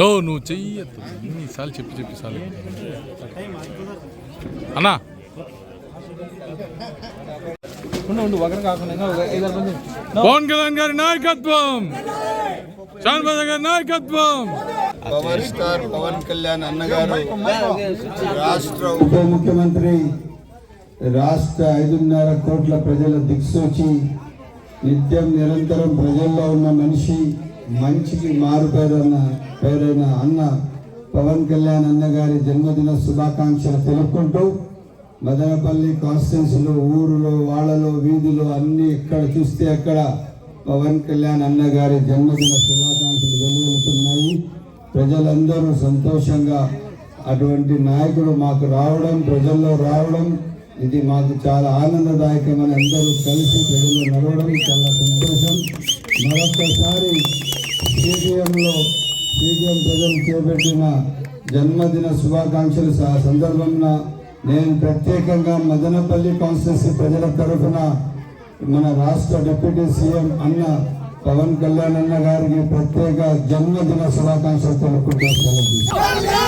ఓ నువ్వు చెయ్యొద్దు ఎన్నిసార్లు చెప్పి చెప్పి సార్లు అన్నా. పవన్ కళ్యాణ్ గారి నాయకత్వం. శాన్బాద్ గారి నాయకత్వం. పవర్ స్టార్ పవన్ కళ్యాణ్ అన్నగారు రాష్ట్ర ఉప ముఖ్యమంత్రి రాష్ట్ర ఐదున్నర కోట్ల ప్రజల దిక్సూచి నిత్యం నిరంతరం ప్రజల్లో ఉన్న మనిషి మంచికి మారు పేరన్న పేరైన అన్న పవన్ కళ్యాణ్ అన్న గారి జన్మదిన శుభాకాంక్షలు తెలుపుకుంటూ మదనపల్లి కాన్స్టిట్యున్సీలో ఊరులో వాళ్ళలో వీధిలో అన్ని ఎక్కడ చూస్తే అక్కడ పవన్ కళ్యాణ్ అన్న గారి జన్మదిన శుభాకాంక్షలు వెలువడుతున్నాయి ప్రజలందరూ సంతోషంగా అటువంటి నాయకుడు మాకు రావడం ప్రజల్లో రావడం ఇది మాకు చాలా ఆనందదాయకమని అందరూ కలిసి ప్రజలు నడవడం చాలా సంతోషం. మరొకసారి స్టేడియంలో స్టేడియం ప్రజలు చేపట్టిన జన్మదిన శుభాకాంక్షలు స- సందర్భంగా నేను ప్రత్యేకంగా మదనపల్లి కాన్స్టిట్యూన్సీ ప్రజల తరఫున మన రాష్ట్ర డిప్యూటీ సీఎం అన్న పవన్ కళ్యాణ్ అన్న గారికి ప్రత్యేక జన్మదిన శుభాకాంక్షలు తెలుపుకుంటూ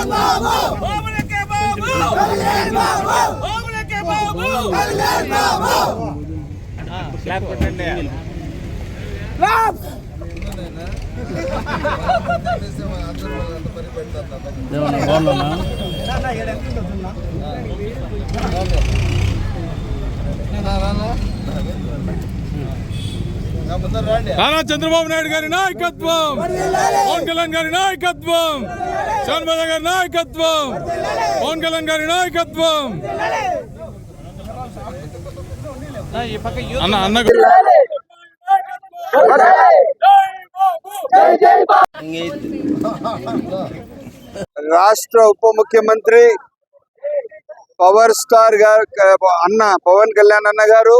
నారా చంద్రబాబు నాయుడు గారి నాయకత్వం. పవన్ కళ్యాణ్ గారి నాయకత్వం. శాన్బాద్ గారి నాయకత్వం. పవన్ కళ్యాణ్ గారి నాయకత్వం. అన్న అన్న రాష్ట్ర ఉప ముఖ్యమంత్రి పవర్ స్టార్ గారు అన్న పవన్ కళ్యాణ్ అన్న గారు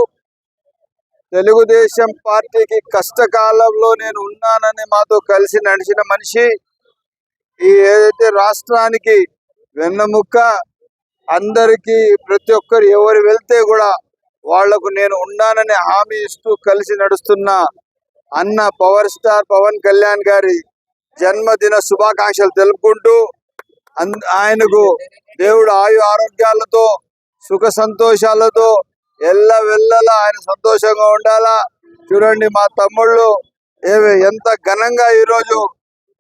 తెలుగుదేశం పార్టీకి కష్టకాలంలో నేను ఉన్నానని మాతో కలిసి నడిచిన మనిషి ఈ ఏదైతే రాష్ట్రానికి వెన్నెముక్క అందరికీ ప్రతి ఒక్కరు ఎవరు వెళ్తే కూడా వాళ్ళకు నేను ఉన్నానని హామీ ఇస్తూ కలిసి నడుస్తున్న అన్న పవర్ స్టార్ పవన్ కళ్యాణ్ గారి జన్మదిన శుభాకాంక్షలు తెలుపుకుంటూ అన్- ఆయనకు దేవుడు ఆయు ఆరోగ్యాలతో సుఖ సంతోషాలతో ఎల్ల వెళ్ళలా ఆయన సంతోషంగా ఉండాలా? చూడండి మా తమ్ముళ్ళు ఏమి ఎంత ఘనంగా ఈరోజు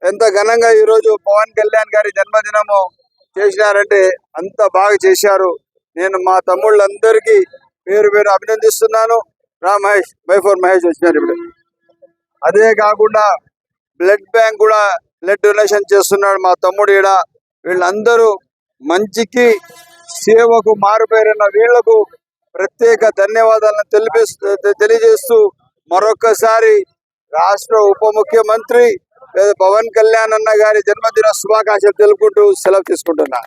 ఎంత ఘనంగా ఈరోజు పవన్ కళ్యాణ్ గారి జన్మదినము చేసినారంటే అంత బాగా చేశారు. నేను మా తమ్ముళ్ళందరికీ పేరు పేరు అభినందిస్తున్నాను. రా మహేష్ బై ఫోర్ మహేష్ వచ్చినారు ఇప్పుడు. అదే కాకుండా బ్లడ్ బ్యాంక్ కూడా బ్లడ్ డొనేషన్ చేస్తున్నాడు మా తమ్ముడు ఈడ. వీళ్ళందరూ మంచికి సేవకు మారుపేరిన వీళ్ళకు ప్రత్యేక ధన్యవాదాలను తెలిపి తెలియజేస్తూ మరొకసారి రాష్ట్ర ఉప ముఖ్యమంత్రి పవన్ కళ్యాణ్ అన్న గారి జన్మదిన శుభాకాంక్షలు తెలుపుకుంటూ సెలవు తీసుకుంటున్నా.